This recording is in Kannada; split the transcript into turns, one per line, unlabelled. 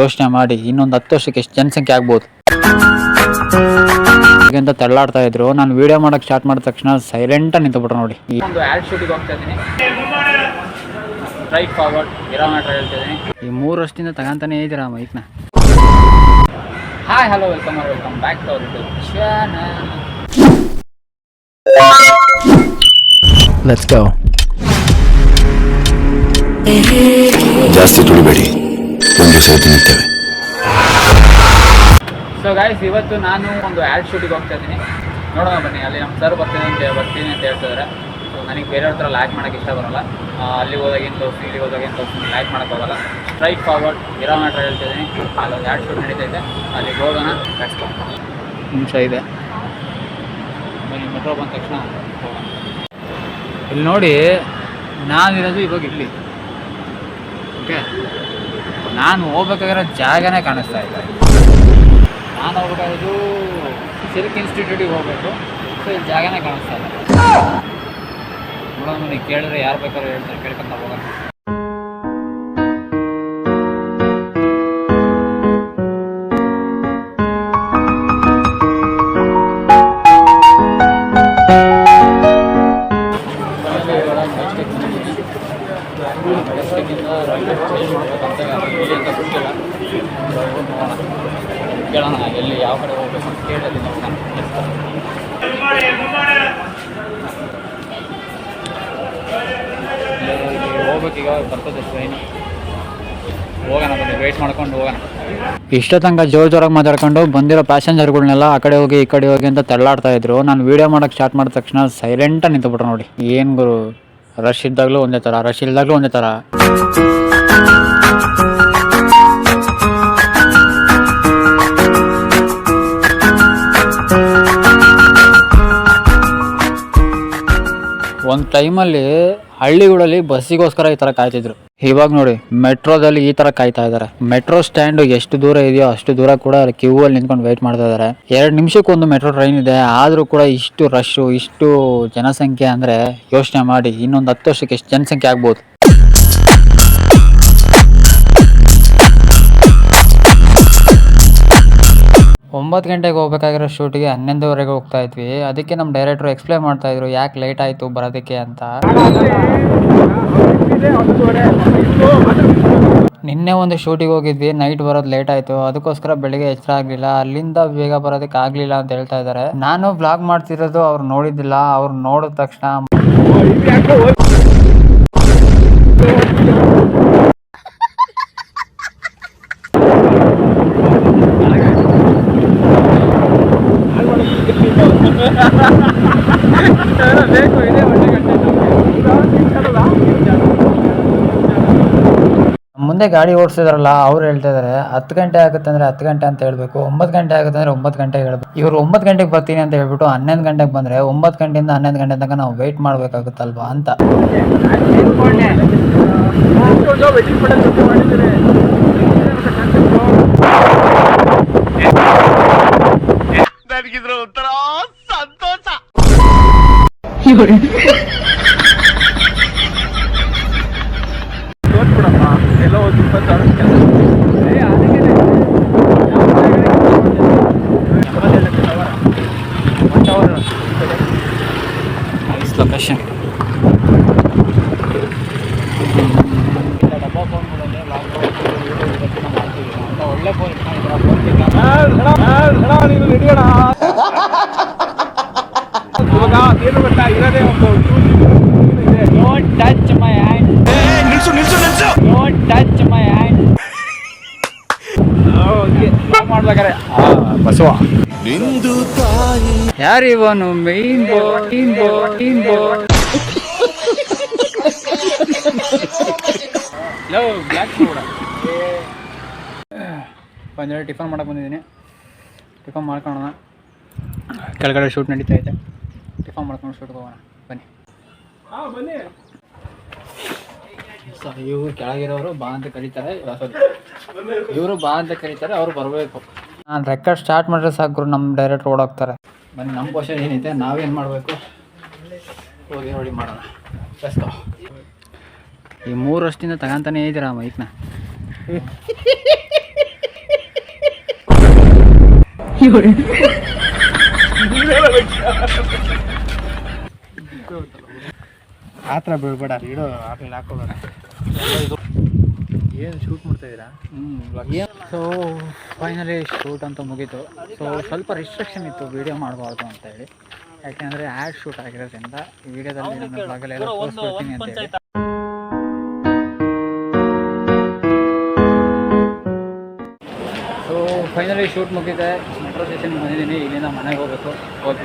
ಯೋಚನೆ ಮಾಡಿ. ಇನ್ನೊಂದು ಹತ್ತು ವರ್ಷಕ್ಕೆ ಎಷ್ಟು ಜನಸಂಖ್ಯೆ ಆಗ್ಬೋದು? ಅಂತ ತಳ್ಳಾಡ್ತಾ ಇದ್ರು. ನಾನು ವಿಡಿಯೋ ಮಾಡಕ್ ಸ್ಟಾರ್ಟ್ ಮಾಡಿದ ತಕ್ಷಣ ಸೈಲೆಂಟ್ ನಿಂತುಬಿಟ್ರೆ ನೋಡಿ. ಒಂದು ಆ್ಯಡ್ ಶೂಟಿಗೆ ಹೋಗ್ತಾ ಇದ್ದೀನಿ. ಸ್ಟ್ರೈಟ್ ಫಾರ್ವರ್ಡ್ ಇರೋ ಹೇಳ್ತಾ ಇದ್ದೀನಿ. ಈ ಮೂರು ವರ್ಷದಿಂದ ತಗೊಂತಾನೆ ಇದ್ದೀರಾ ಮೈಕ್ನ? Hi hello welcome welcome back to our channel let's go
ಜಾಸ್ತಿ ತುಳಿಬೇಡಿ ಒಂದು ದಿವಸ
ಸೊ ಗಾಯ್ಸ್ ಇವತ್ತು ನಾನು ಒಂದು ಆ್ಯಡ್ ಶೂಟಿಗೆ ಹೋಗ್ತಾ ಇದ್ದೀನಿ. ನೋಡೋಣ ಬನ್ನಿ, ಅಲ್ಲಿ ನಮ್ಮ ಸರ್ ಬರ್ತೀನಿ ಅಂತ ಬರ್ತೀನಿ ಅಂತ ಹೇಳ್ತಿದ್ದಾರೆ ಸೊ ನನಗೆ ಬೇರೆಯವ್ರ ಥರ ಲ್ಯಾಕ್ ಮಾಡೋಕ್ಕೆ ಇಷ್ಟ ಬರೋಲ್ಲ. ಅಲ್ಲಿ ಹೋದಾಗ ಏನು ತೋರಿಸಿ ಇಲ್ಲಿಗೆ ಹೋದಾಗ ಏನು ತೋರಿಸಿ ಲ್ಯಾಕ್ ಮಾಡೋಕ್ಕೆ ಹೋಗಲ್ಲ. ಸ್ಟ್ರೈಟ್ ಫಾರ್ವರ್ಡ್ ಇರೋ ಮಾತ್ರ ಹೇಳ್ತಿದ್ದೀನಿ ಒಂದು ಆ್ಯಡ್ ಶೂಟ್ ನಡೀತಾ ಇದೆ. ಅಲ್ಲಿಗೆ ಹೋಗೋಣ ನಿಮಿಷ ಇದೆ. ಬನ್ನಿ ಮೆಟ್ರೋ ಬಂದ ತಕ್ಷಣ ಹೋಗೋಣ. ಇಲ್ಲಿ ನೋಡಿ, ನಾನಿರೋದು ಇವಾಗ ಇಲ್ಲಿ. ಓಕೆ ನಾನು ಹೋಗ್ಬೇಕಾಗಿರೋ ಜಾಗನೇ ಕಾಣಿಸ್ತಾ ಇದೆ ನಾನು ಹೋಗ್ಬೇಕಾಗಿರೋದು ಸಿಲ್ಕ್ ಇನ್ಸ್ಟಿಟ್ಯೂಟಿಗೆ ಹೋಗ್ಬೇಕು. ಸೊ ಇಲ್ಲಿ ಜಾಗನೇ ಕಾಣಿಸ್ತಾ ಇದೆ ನೋಡೋಣ, ನೀವು ಕೇಳಿದ್ರೆ ಯಾರು ಬೇಕಾದ್ರೂ ಹೇಳ್ತಾರೆ, ಕೇಳ್ಕೊಂತ ಹೋಗೋಣ. ಕೇಳೋಣ ಎಲ್ಲಿ ಯಾವ ಕಡೆ ಹೋಗ್ಬೇಕು ಅಂತ ಕೇಳಲಿ ಹೋಗ್ಬೇಕೀಗ ಬರ್ತದೆ ಟ್ರೈನ್ ಹೋಗೋಣ ಬನ್ನಿ ವೆಯ್ಟ್ ಮಾಡ್ಕೊಂಡು ಹೋಗೋಣ ಇಷ್ಟ ತನಕ ಜೋರ್ ಜೋರಾಗಿ ಮಾತಾಡ್ಕೊಂಡು ಬಂದಿರೋ ಪ್ಯಾಸೆಂಜರ್ಗಳನ್ನೆಲ್ಲ ಆ ಕಡೆ ಹೋಗಿ ಈ ಕಡೆ ಹೋಗಿ ಅಂತ ತಳ್ಳಾಡ್ತಾ ಇದ್ರು. ನಾನು ವಿಡಿಯೋ ಮಾಡೋಕೆ ಸ್ಟಾರ್ಟ್ ಮಾಡಿದ ತಕ್ಷಣ ಸೈಲೆಂಟಾಗಿ ನಿಂತುಬಿಟ್ರು ನೋಡಿ. ಏನು ಗುರು? ರಶ್ ಇದ್ದಾಗಲೂ ಒಂದೇ ಥರ ರಶ್ ಇಲ್ದಾಗಲೂ ಒಂದೇ ಥರ. ಒಂದು ಟೈಮಲ್ಲಿ ಹಳ್ಳಿಗಳಲ್ಲಿ ಬಸ್ಸಿಗೋಸ್ಕರ ಈ ಥರ ಕಾಯ್ತಿದ್ರು. ಇವಾಗ ನೋಡಿ, ಮೆಟ್ರೋದಲ್ಲಿ ಈ ತರ ಕಾಯ್ತಾ ಇದ್ದಾರೆ ಮೆಟ್ರೋ ಸ್ಟ್ಯಾಂಡ್ ಎಷ್ಟು ದೂರ ಇದೆಯೋ ಅಷ್ಟು ದೂರ ಕೂಡ ಕ್ಯೂ ಅಲ್ಲಿ ನಿಂತ್ಕೊಂಡು ವೆಯ್ಟ್ ಮಾಡ್ತಾ ಇದ್ದಾರೆ ಎರಡು ನಿಮಿಷಕ್ಕೆ ಒಂದು ಮೆಟ್ರೋ ಟ್ರೈನ್ ಇದೆ, ಆದರೂ ಕೂಡ ಇಷ್ಟು ರಶ್ ಇಷ್ಟು ಜನಸಂಖ್ಯೆ ಅಂದ್ರೆ ಯೋಚನೆ ಮಾಡಿ ಇನ್ನೊಂದು ಹತ್ತು ವರ್ಷಕ್ಕೆ ಎಷ್ಟು ಜನಸಂಖ್ಯೆ ಆಗ್ಬೋದು. ಒಂಬತ್ತು ಗಂಟೆಗೆ ಹೋಗ್ಬೇಕಾಗಿರೋ ಶೂಟಿಗೆ ಹನ್ನೊಂದುವರೆಗೆ ಹೋಗ್ತಾ ಇದ್ವಿ. ಅದಕ್ಕೆ ನಮ್ಮ ಡೈರೆಕ್ಟ್ರು ಎಕ್ಸ್ಪ್ಲೇನ್ ಮಾಡ್ತಾ ಇದ್ರು, ಯಾಕೆ ಲೇಟ್ ಆಯಿತು ಬರೋದಕ್ಕೆ ಅಂತ. ನಿನ್ನೆ ಒಂದು ಶೂಟಿಗೆ ಹೋಗಿದ್ವಿ ನೈಟ್ ಬರೋದು ಲೇಟ್ ಆಯಿತು. ಅದಕ್ಕೋಸ್ಕರ ಬೆಳಿಗ್ಗೆ ಎಚ್ಚರ ಆಗಲಿಲ್ಲ ಅಲ್ಲಿಂದ ಬೇಗ ಬರೋದಕ್ಕೆ ಆಗಲಿಲ್ಲ ಅಂತ ಹೇಳ್ತಾ ಇದ್ದಾರೆ ನಾನು ಬ್ಲಾಗ್ ಮಾಡ್ತಿರೋದು ಅವ್ರು ನೋಡಿದ್ದಿಲ್ಲ, ಅವ್ರು ನೋಡಿದ ತಕ್ಷಣ ಮುಂದೆ ಗಾಡಿ ಓಡಿಸಿದ್ರಲ್ಲ ಅವ್ರು ಹೇಳ್ತಾ ಇದಾರೆ ಹತ್ತು ಗಂಟೆ ಆಗುತ್ತೆ ಅಂದ್ರೆ ಹತ್ತು ಗಂಟೆ ಅಂತ ಹೇಳ್ಬೇಕು ಒಂಬತ್ತು ಗಂಟೆ ಆಗುತ್ತೆ ಅಂದ್ರೆ ಒಂಬತ್ತು ಗಂಟೆ ಹೇಳ್ಬೇಕು ಇವ್ರು ಒಂಬತ್ತು ಗಂಟೆಗೆ ಬರ್ತೀನಿ ಅಂತ ಹೇಳ್ಬಿಟ್ಟು ಹನ್ನೊಂದು ಗಂಟೆಗೆ ಬಂದ್ರೆ ಒಂಬತ್ತು ಗಂಟೆಯಿಂದ ಹನ್ನೊಂದು ಗಂಟೆ ತನಕ ನಾವು ವೆಯ್ಟ್ ಮಾಡ್ಬೇಕಾಗುತ್ತಲ್ವಾ ಅಂತ
ಸಂತೋಷ
ನೈಸ್ ಮಾಡ್ಬೇಕಾರೆ. ಬಸವ.
ನಿಂದು ತಾಯಿ.
ಯಾರಿವನು ಮೇನ್ ಬೋ ಮೈನ್ ಬೋ ಮೈನ್ ಬೋ ಲವ್ ಬ್ಲ್ಯಾಕ್ ಕೂಡ ಬಂದರೆ ಟಿಫನ್ ಮಾಡಕ್ಕೆ ಬಂದಿದ್ದೀನಿ. ಟಿಫನ್ ಮಾಡ್ಕೊಳ್ಳೋಣ. ಕೆಳಗಡೆ ಶೂಟ್ ನಡೀತಾ ಇದೆ. ಟಿಫನ್ ಮಾಡ್ಕೊಂಡು ಶೂಟ್ ಹೋಗೋಣ. ಬನ್ನಿ. ಇವರು ಕೆಳಗಿರೋರು ಬಾ ಅಂತ ಕರೀತಾರೆ. ಇವರು ಬಾ ಅಂತ ಕರೀತಾರೆ, ಅವ್ರು ಬರಬೇಕು. ನಾನು ರೆಕಾರ್ಡ್ ಸ್ಟಾರ್ಟ್ ಮಾಡಿದ್ರೆ ಸಾಕು ನಮ್ಮ ಡೈರೆಕ್ಟ್ ಓಡೋಗ್ತಾರೆ ಬನ್ನಿ ನಮ್ಮ ಕ್ವಶನ್ ಏನಿದೆ, ನಾವೇನು ಮಾಡಬೇಕು? ಹೋಗಿ ನೋಡಿ ಮಾಡೋಣ. ಬೆಸ್ಟ್ ಈ ಮೂರು ವರ್ಷದಿಂದ ತಗೊಂತಾನೆ ಇದ್ದೀರಾ ಮೈಕ್ನ?
ಆ ಥರ ಬೀಳ್ಬೇಡ ಇಡೋ ಹಾಕೋಬೇಡ. ಏನು ಶೂಟ್ ಮಾಡ್ತಾ ಏನು
ಸೊ ಫೈನಲಿ ಶೂಟ್ ಅಂತ ಮುಗೀತು. ಸೊ ಸ್ವಲ್ಪ ರಿಸ್ಟ್ರಿಕ್ಷನ್ ಇತ್ತು ವೀಡಿಯೋ ಮಾಡಬಾರ್ದು ಅಂತ ಹೇಳಿ. ಯಾಕೆಂದರೆ ಆ್ಯಡ್ ಶೂಟ್ ಆಗಿರೋದ್ರಿಂದ ವೀಡಿಯೋದಲ್ಲಿ ನನ್ನ ಭಾಗಲೆಲ್ಲ ತೋರಿಸ್ಬಿಡ್ತೀನಿ ಅಂತ ಹೇಳಿ. ಸೊ ಫೈನಲಿ ಶೂಟ್ ಮುಗಿದೆ. ಮೆಟ್ರೋ ಸ್ಟೇಷನ್ಗೆ ಬಂದಿದ್ದೀನಿ. ಇಲ್ಲಿಂದ ಮನೆಗೆ ಹೋಗಬೇಕು. ಹೋಗಿ